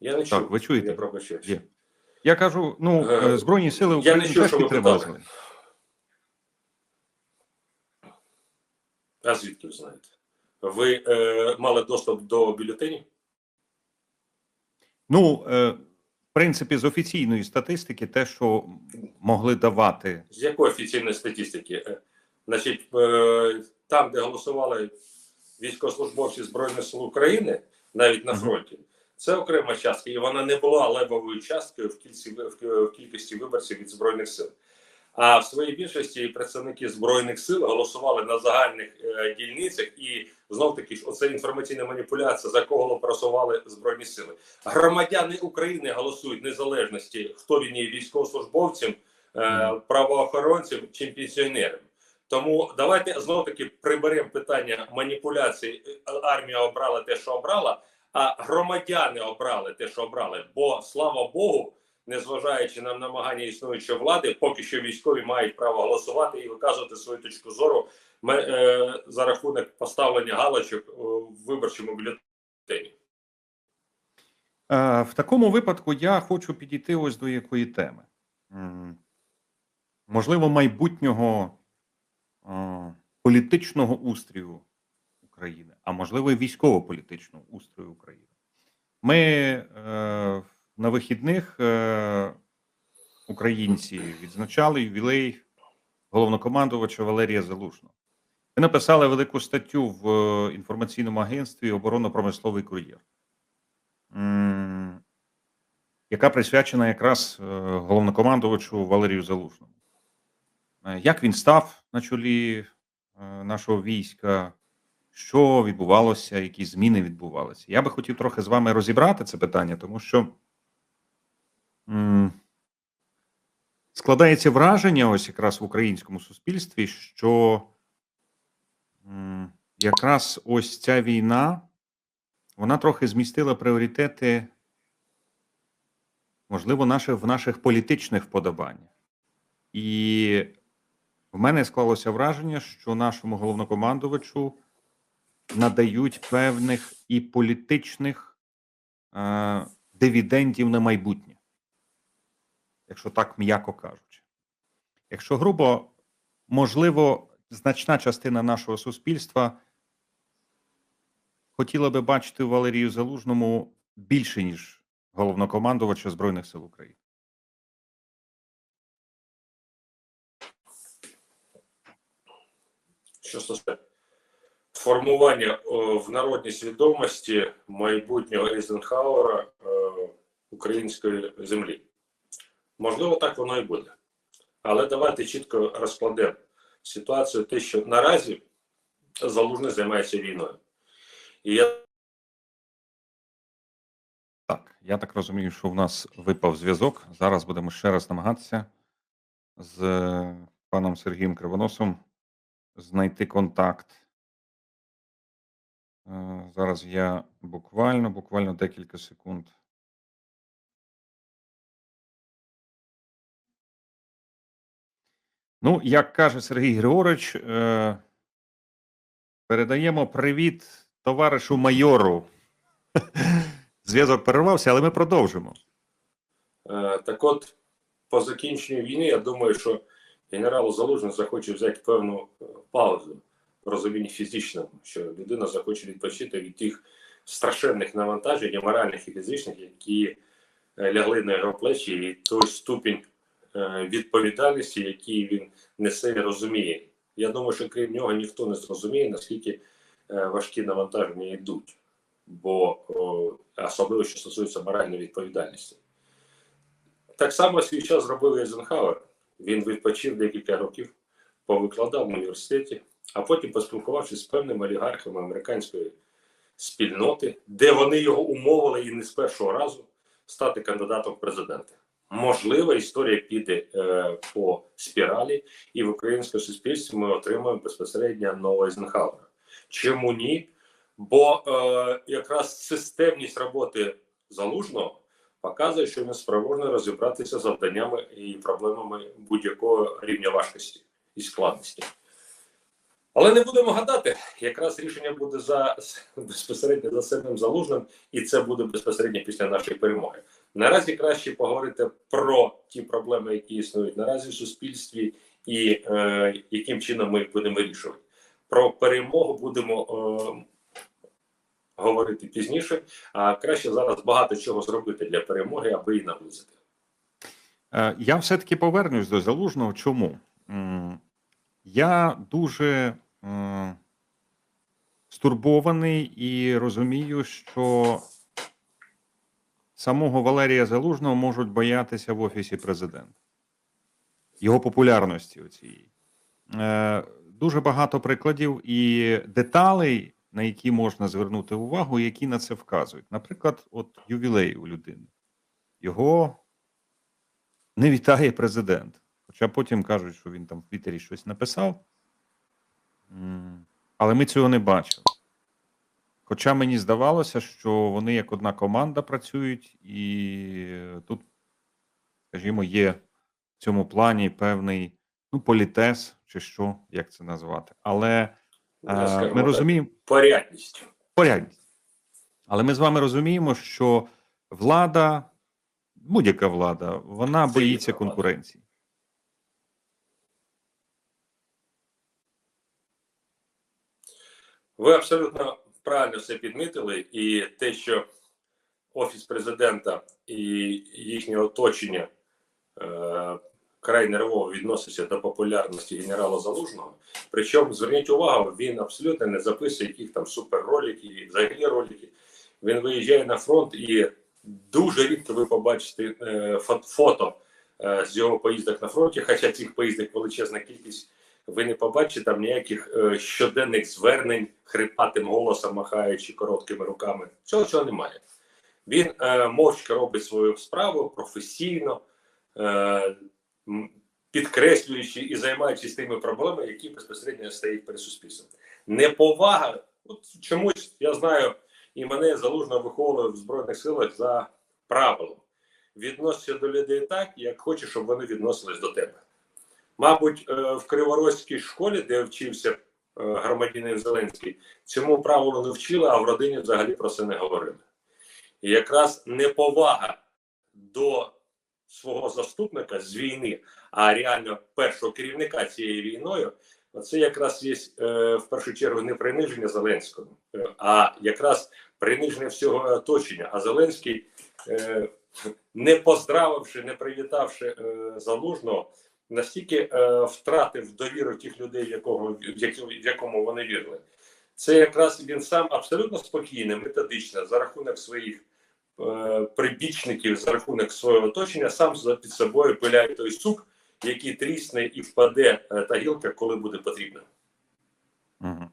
Я не Так, чув. ви чуєте? Я. Є. Я кажу, ну, Е, е, Збройні сили я не України чув, теж що ви підтримали. питали. А звідки ви знаєте? Ви е, мали доступ до бюлетенів? Ну, е, в принципі, з офіційної статистики, те, що могли давати. З якої офіційної статистики? Е, Значить, е, там, де голосували військовослужбовці Збройних сил України, навіть на фронті, це окрема частка, і вона не була левовою часткою в кількості, в кількості виборців від Збройних сил. А в своїй більшості представники Збройних сил голосували на загальних е, дільницях, і знов таки ж оце інформаційна маніпуляція, за кого просували Збройні сили. Громадяни України голосують незалежності, хто він є військовослужбовцем, е, правоохоронцем чи пенсіонером. Тому давайте знов таки приберемо питання маніпуляцій. Е, Армія обрала те, що обрала, а громадяни обрали те, що обрали. Бо слава Богу, незважаючи на намагання існуючої влади, поки що військові мають право голосувати і виказувати свою точку зору е, за рахунок поставлення галочок в виборчому бюлетені. Е, в такому випадку я хочу підійти ось до якої теми. Можливо, майбутнього е, політичного устрою України, а можливо, і військово-політичного устрою України. Ми е, на вихідних е, українці відзначали ювілей головнокомандувача Валерія Залужного. Ви написали велику статтю в е, інформаційному агентстві оборонно-промисловий кур'єр, яка присвячена якраз е, головнокомандувачу Валерію Залужному. Е, Як він став на чолі нашого війська? Що відбувалося, які зміни відбувалися? Я би хотів трохи з вами розібрати це питання, тому що м, складається враження, ось якраз в українському суспільстві, що м, якраз ось ця війна вона трохи змістила пріоритети, можливо, наших, в наших політичних вподобаннях. І в мене склалося враження, що нашому головнокомандувачу надають певних і політичних е, дивідендів на майбутнє, якщо так м'яко кажучи. Якщо грубо, можливо, значна частина нашого суспільства хотіла би бачити Валерію Залужному більше, ніж головнокомандувача Збройних сил України. Що стосується формування в народній свідомості майбутнього Ейзенхауера е, української землі. Можливо, так воно і буде. Але давайте чітко розкладемо ситуацію, те, що наразі залужний займається війною. І я Так, я так розумію, що в нас випав зв'язок. Зараз будемо ще раз намагатися з е, паном Сергієм Кривоносом знайти контакт. Е, Зараз я буквально, буквально декілька секунд. Ну, як каже Сергій Григорович, е, передаємо привіт товаришу майору. Зв'язок перервався, але ми продовжимо. Е, Так от, по закінченню війни, я думаю, що генерал Залужний захоче взяти певну паузу розумінні фізичному, що людина захоче відпочити від тих страшенних навантажень, і моральних і фізичних, які е, лягли на його плечі, і той ступінь е, відповідальності, який він несе розуміє. Я думаю, що крім нього ніхто не зрозуміє, наскільки е, важкі навантаження йдуть, бо особливо що стосується моральної відповідальності. Так само свій час зробив Ейзенхауер. Він відпочив декілька років, повикладав в університеті, а потім поспілкувавшись з певними олігархами американської спільноти, де вони його умовили і не з першого разу стати кандидатом в президенти. Можливо, історія піде е, по спіралі, і в українському суспільстві ми отримаємо безпосередньо нового Ейзенхауера. Чому ні? Бо е, якраз системність роботи залужного показує, що він спроможний розібратися з завданнями і проблемами будь-якого рівня важкості і складності. Але не будемо гадати. Якраз рішення буде за безпосередньо за самим залужним, і це буде безпосередньо після нашої перемоги. Наразі краще поговорити про ті проблеми, які існують наразі в суспільстві, і е, яким чином ми їх будемо вирішувати. Про перемогу будемо е, говорити пізніше. А краще зараз багато чого зробити для перемоги, аби її наблизити. Е, Я все-таки повернусь до залужного. Чому? Я дуже стурбований і розумію, що самого Валерія Залужного можуть боятися в Офісі президента. Його популярності оцієї. Е, Дуже багато прикладів і деталей, на які можна звернути увагу, які на це вказують. Наприклад, от ювілей у людини. Його не вітає президент. Хоча потім кажуть, що він там в Твіттері щось написав. Але ми цього не бачили. Хоча мені здавалося, що вони як одна команда працюють, і тут, скажімо, є в цьому плані певний ну, політез, чи що, як це назвати. Але е, ми розуміємо, порядність. порядність. Але ми з вами розуміємо, що влада, будь-яка влада, вона Це боїться конкуренції. Ви абсолютно правильно все підмітили, і те, що офіс президента і їхнє оточення е, край нервово відноситься до популярності генерала Залужного. Причому зверніть увагу, він абсолютно не записує яких там суперроликів, і взагалі ролики. Він виїжджає на фронт і дуже рідко ви побачите е, фото е, з його поїздок на фронті, хоча цих поїздок величезна кількість ви не побачите там ніяких е, щоденних звернень хрипатим голосом, махаючи короткими руками. Цього цього немає. Він е, мовчки робить свою справу професійно, е, підкреслюючи і займаючись тими проблемами, які безпосередньо стоять перед суспільством. Неповага, от чомусь я знаю, і мене залужно виховували в Збройних силах за правилом. Відносися до людей так, як хочеш, щоб вони відносились до тебе. Мабуть, е, в Криворозькій школі, де вчився е, громадянин Зеленський, цьому правилу не вчили, а в родині взагалі про це не говорили. І якраз неповага до свого заступника з війни, а реально першого керівника цією війною, це якраз є е, в першу чергу не приниження Зеленського, а якраз приниження всього оточення. А Зеленський, не поздравивши, не привітавши залужного, настільки е, втратив довіру тих людей, в якого в якому вони вірили. Це якраз він сам абсолютно спокійно, методично, за рахунок своїх е, прибічників, за рахунок свого оточення, сам під собою пиляє той сук, який трісне і впаде е, та гілка, коли буде потрібно. Угу.